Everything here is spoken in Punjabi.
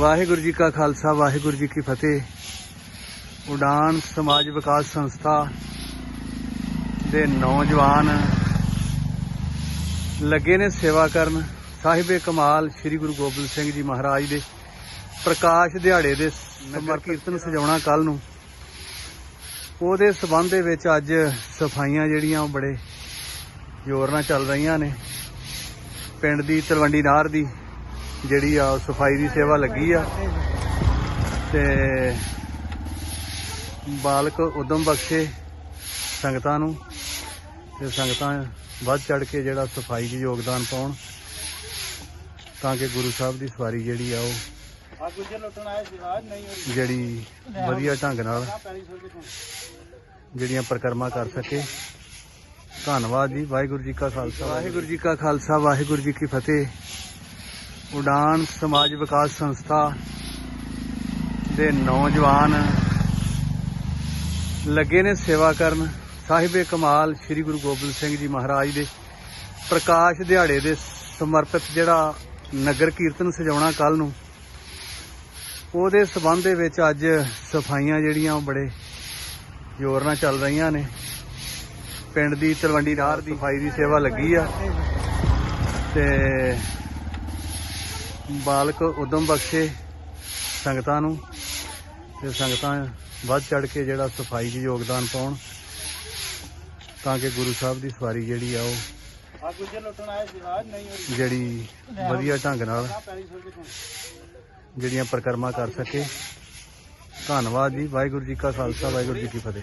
ਵਾਹਿਗੁਰੂ ਜੀ ਕਾ ਖਾਲਸਾ, ਵਾਹਿਗੁਰੂ ਜੀ ਕੀ ਫਤਿਹ। ਉਡਾਨ ਸਮਾਜ ਵਿਕਾਸ ਸੰਸਥਾ ਦੇ ਨੌਜਵਾਨ ਲੱਗੇ ਨੇ ਸੇਵਾ ਕਰਨ। ਸਾਹਿਬੇ ਕਮਾਲ, ਸ੍ਰੀ ਗੁਰੂ ਗੋਬਿੰਦ ਸਿੰਘ ਜੀ ਮਹਾਰਾਜ ਦੇ ਪ੍ਰਕਾਸ਼ ਦਿਹਾੜੇ ਦੇ ਨਗਰ ਕੀਰਤਨ ਸਜਾਉਣਾ ਕੱਲ ਨੂੰ। ਉਹਦੇ ਸਬੰਧ ਦੇ ਵਿੱਚ ਅੱਜ ਸਫਾਈਆਂ ਜਿਹੜੀਆਂ ਉਹ ਬੜੇ ਜ਼ੋਰ ਨਾਲ ਚੱਲ ਰਹੀਆਂ ਨੇ। ਪਿੰਡ ਦੀ ਤਲਵੰਡੀ ਨਾਰ ਦੀ ਜਿਹੜੀ ਆ ਸਫ਼ਾਈ ਦੀ ਸੇਵਾ ਲੱਗੀ ਆ। ਤੇ ਬਾਲਕ ਉਦਮ ਬਖਸ਼ੇ ਸੰਗਤਾਂ ਨੂੰ ਤੇ ਸੰਗਤਾਂ ਵੱਧ ਚੜ ਕੇ ਜਿਹੜਾ ਸਫ਼ਾਈ 'ਚ ਯੋਗਦਾਨ ਪਾਉਣ ਤਾਂ ਕਿ ਗੁਰੂ ਸਾਹਿਬ ਦੀ ਸਵਾਰੀ ਜਿਹੜੀ ਆ ਉਹ ਜਿਹੜੀ ਵਧੀਆ ਢੰਗ ਨਾਲ ਜਿਹੜੀਆਂ ਪਰਿਕਰਮਾ ਕਰ ਸਕੇ। ਧੰਨਵਾਦ ਜੀ, ਵਾਹਿਗੁਰੂ ਜੀ ਕਾ ਖਾਲਸਾ। ਵਾਹਿਗੁਰੂ ਜੀ ਕਾ ਖਾਲਸਾ, ਵਾਹਿਗੁਰੂ ਜੀ ਕੀ ਫਤਿਹ। ਉਡਾਨ ਸਮਾਜ ਵਿਕਾਸ ਸੰਸਥਾ ਦੇ ਨੌਜਵਾਨ ਲੱਗੇ ਨੇ ਸੇਵਾ ਕਰਨ। ਸਾਹਿਬੇ ਕਮਾਲ, ਸ੍ਰੀ ਗੁਰੂ ਗੋਬਿੰਦ ਸਿੰਘ ਜੀ ਮਹਾਰਾਜ ਦੇ ਪ੍ਰਕਾਸ਼ ਦਿਹਾੜੇ ਦੇ ਸਮਰਪਿਤ ਜਿਹੜਾ ਨਗਰ ਕੀਰਤਨ ਸਜਾਉਣਾ ਕੱਲ ਨੂੰ, ਉਹਦੇ ਸਬੰਧ ਦੇ ਵਿੱਚ ਅੱਜ ਸਫਾਈਆਂ ਜਿਹੜੀਆਂ ਉਹ ਬੜੇ ਜ਼ੋਰ ਨਾਲ ਚੱਲ ਰਹੀਆਂ ਨੇ। ਪਿੰਡ ਦੀ ਤਲਵੰਡੀ ਨਾਰ ਦੀ ਸਫ਼ਾਈ ਦੀ ਸੇਵਾ ਲੱਗੀ ਆ ਤੇ ਬਾਲਕ ਉਦਮ ਬਖਸ਼ੇ ਸੰਗਤਾਂ ਨੂੰ ਤੇ ਸੰਗਤਾਂ ਵੱਧ ਚੜ ਕੇ ਜਿਹੜਾ ਸਫ਼ਾਈ 'ਚ ਯੋਗਦਾਨ ਪਾਉਣ ਤਾਂ ਕਿ ਗੁਰੂ ਸਾਹਿਬ ਦੀ ਸਵਾਰੀ ਜਿਹੜੀ ਆ ਉਹ ਜਿਹੜੀ ਵਧੀਆ ਢੰਗ ਨਾਲ ਜਿਹੜੀਆਂ ਪਰਿਕਰਮਾ ਕਰ ਸਕੇ। ਧੰਨਵਾਦ ਜੀ, ਵਾਹਿਗੁਰੂ ਜੀ ਕਾ ਖਾਲਸਾ, ਵਾਹਿਗੁਰੂ ਜੀ ਕੀ ਫਤਿਹ।